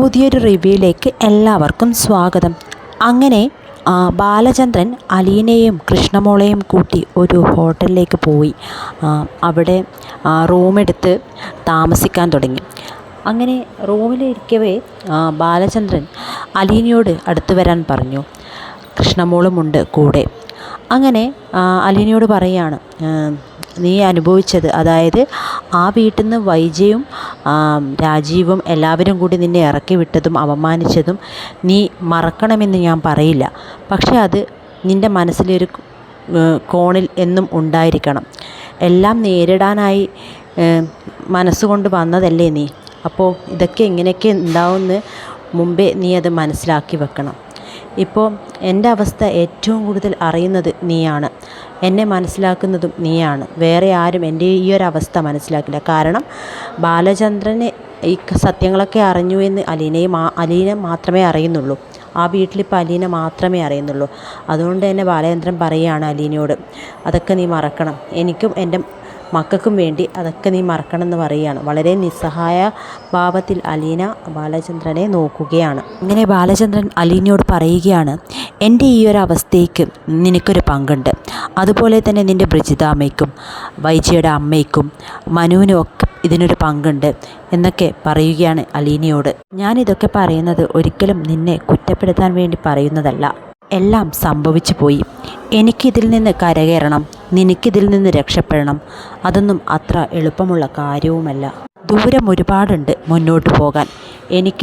പുതിയൊരു റിവ്യൂയിലേക്ക് എല്ലാവർക്കും സ്വാഗതം. അങ്ങനെ ബാലചന്ദ്രൻ അലീനയെയും കൃഷ്ണമോളെയും കൂട്ടി ഒരു ഹോട്ടലിലേക്ക് പോയി. അവിടെ റൂമെടുത്ത് താമസിക്കാൻ തുടങ്ങി. അങ്ങനെ റൂമിലിരിക്കവേ ബാലചന്ദ്രൻ അലീനയോട് അടുത്ത് വരാൻ പറഞ്ഞു. കൃഷ്ണമോളുമുണ്ട് കൂടെ. അങ്ങനെ അലീനയോട് പറയാണ് ആ, നീ അനുഭവിച്ചത്. അതായത് ആ വീട്ടിൽ നിന്ന് വൈജയും രാജീവും എല്ലാവരും കൂടി നിന്നെ ഇറക്കി വിട്ടതും അപമാനിച്ചതും നീ മറക്കണമെന്ന് ഞാൻ പറയില്ല. പക്ഷേ അത് നിന്റെ മനസ്സിലൊരു കോണിൽ എന്നും ഉണ്ടായിരിക്കണം. എല്ലാം നേരിടാനായി മനസ്സുകൊണ്ട് വന്നതല്ലേ നീ? അപ്പോൾ ഇതൊക്കെ ഇങ്ങനെയൊക്കെ ഉണ്ടാവുമെന്ന് മുമ്പേ നീ അത് മനസ്സിലാക്കി വെക്കണം. ഇപ്പോൾ എന്റെ അവസ്ഥ ഏറ്റവും കൂടുതൽ അറിയുന്നത് നീയാണ്. എന്നെ മനസ്സിലാക്കുന്നതും നീയാണ്. വേറെ ആരും എന്റെ ഈ ഒരു അവസ്ഥ മനസ്സിലാക്കില്ല. കാരണം ബാലചന്ദ്രനെ ഈ സത്യങ്ങളൊക്കെ അറിഞ്ഞു എന്ന് അലീനയെ മാ അലീന മാത്രമേ അറിയുന്നുള്ളൂ. ആ വീട്ടിലിപ്പോൾ അലീന മാത്രമേ അറിയുന്നുള്ളൂ. അതുകൊണ്ട് തന്നെ ബാലചന്ദ്രൻ പറയുകയാണ് അലീനയോട് അതൊക്കെ നീ മറക്കണം. എനിക്കും എന്റെ മക്കൾക്കും വേണ്ടി അതൊക്കെ നീ മറക്കണം എന്ന് പറയുകയാണ്. വളരെ നിസ്സഹായ ഭാവത്തിൽ അലീന ബാലചന്ദ്രനെ നോക്കുകയാണ്. ഇങ്ങനെ ബാലചന്ദ്രൻ അലീനയോട് പറയുകയാണ് എന്റെ ഈ ഒരു അവസ്ഥയ്ക്ക് നിനക്കൊരു പങ്കുണ്ട്. അതുപോലെ തന്നെ നിന്റെ ബ്രിജിതാമ്മയ്ക്കും വൈജിയുടെ അമ്മയ്ക്കും മനുവിനും ഒക്കെ ഇതിനൊരു പങ്കുണ്ട് എന്നൊക്കെ പറയുകയാണ് അലീനയോട്. ഞാനിതൊക്കെ പറയുന്നത് ഒരിക്കലും നിന്നെ കുറ്റപ്പെടുത്താൻ വേണ്ടി പറയുന്നതല്ല. എല്ലാം സംഭവിച്ചു പോയി. എനിക്കിതിൽ നിന്ന് കരകയറണം. നിനക്കിതിൽ നിന്ന് രക്ഷപ്പെടണം. അതൊന്നും അത്ര എളുപ്പമുള്ള കാര്യവുമല്ല. ദൂരം ഒരുപാടുണ്ട് മുന്നോട്ട് പോകാൻ. എനിക്ക്